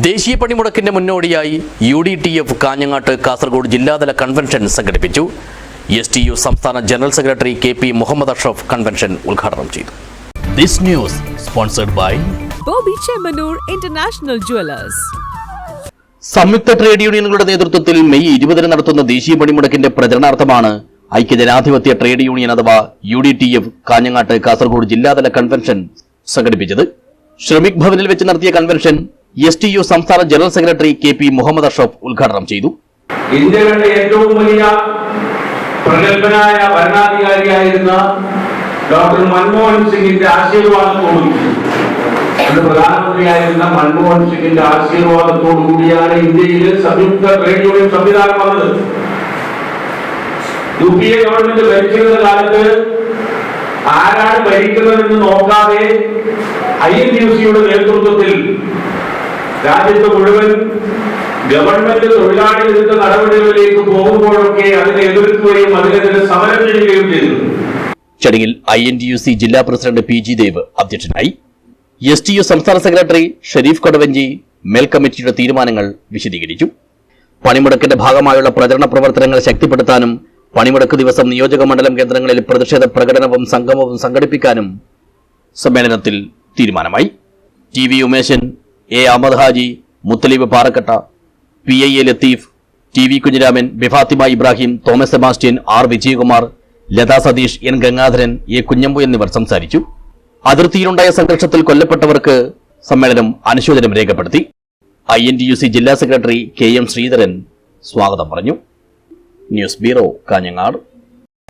ദേശീയ പണിമുടക്കിന്റെ മുന്നോടിയായി U D T F കാഞ്ഞങ്ങാട്ട് കാസർഗോഡ് ജില്ലാതല കൺവെൻഷൻ സംഘടിപ്പിച്ചു. എസ് ടി യു സംസ്ഥാന general secretary K P Muhammad Ashraf convention ഉദ്ഘാടനം ചെയ്തു. This news sponsored by Bobby Chemanur International Jewelers. സംയുക്ത ട്രേഡ് യൂണിയനുകളുടെ നേതൃത്വത്തിൽ മെയ് ഇരുപതിന് നടത്തുന്ന ദേശീയ പണിമുടക്കിന്റെ പ്രചരണാർത്ഥമാണ് ഐക്യജനാധിപത്യ ട്രേഡ് യൂണിയൻ അഥവാ യു ഡി ടി എഫ് കാഞ്ഞങ്ങാട്ട് കാസർഗോഡ് ജില്ലാതല കൺവെൻഷൻ സംഘടിപ്പിച്ചത്. ശ്രമിക് ഭവനിൽ വെച്ച് നടത്തിയ കൺവെൻഷൻ എസ് ടി യു സംസ്ഥാന general secretary K P Muhammad Ashraf ഉദ്ഘാടനം ചെയ്തു. ഇന്ത്യ കണ്ട ഏറ്റവും വലിയ പ്രഗത്ഭനായ ഭരണാധികാരിയായിരുന്ന ഡോക്ടർ മൻമോഹൻ സിംഗിന്റെ ആശീർവാദത്തോടു പ്രധാനമന്ത്രിയായിരുന്ന മൻമോഹൻ സിംഗിന്റെ ആശീർവാദത്തോടു കൂടിയാണ് ഇന്ത്യയിൽ സംയുക്ത യൂണിയൻ സംവിധാനം വന്നത്. യു പി എ ഗവൺമെന്റ് ഭരിച്ചിരുന്ന കാലത്ത് ആരാണ് ഭരിക്കുന്നതെന്ന് നോക്കാതെ ഐ എൻ യു സിയുടെ നേതൃത്വത്തിൽ രാജ്യത്ത് മുഴുവൻ ഗവൺമെന്റ് തൊഴിലാളി വിരുദ്ധ നടപടികളിലേക്ക് പോകുമ്പോഴൊക്കെ അതിനെ എതിർക്കുകയും അതിനെതിരെ സമരം ചെയ്യുകയും ചെയ്തു. ചടങ്ങിൽ I N T U C ജില്ലാ പ്രസിഡന്റ് പി ജി ദേവ് അധ്യക്ഷനായി. എസ് ടി യു സംസ്ഥാന സെക്രട്ടറി ഷെരീഫ് കടവഞ്ചി മേൽ കമ്മിറ്റിയുടെ തീരുമാനങ്ങൾ വിശദീകരിച്ചു. പണിമുടക്കിന്റെ ഭാഗമായുള്ള പ്രചരണ പ്രവർത്തനങ്ങൾ ശക്തിപ്പെടുത്താനും പണിമുടക്ക് ദിവസം നിയോജക മണ്ഡലം കേന്ദ്രങ്ങളിൽ പ്രതിഷേധ പ്രകടനവും സംഗമവും സംഘടിപ്പിക്കാനും സമ്മേളനത്തിൽ തീരുമാനമായി. T V Umeshan A Ahammed Haji Muthaleeb Parakkatta P I A Latheef T V Kunhiraman Bifathima Ibrahim Thomas Sebastian R Vijayakumar Latha Satheesh N Gangadharan A Kunhambu എന്നിവർ സംസാരിച്ചു. അതിർത്തിയിലുണ്ടായ സംഘർഷത്തിൽ കൊല്ലപ്പെട്ടവർക്ക് സമ്മേളനം അനുശോചനം രേഖപ്പെടുത്തി. I N T U C ജില്ലാ secretary K M Sreedharan സ്വാഗതം പറഞ്ഞു. News bureau Kanhangad.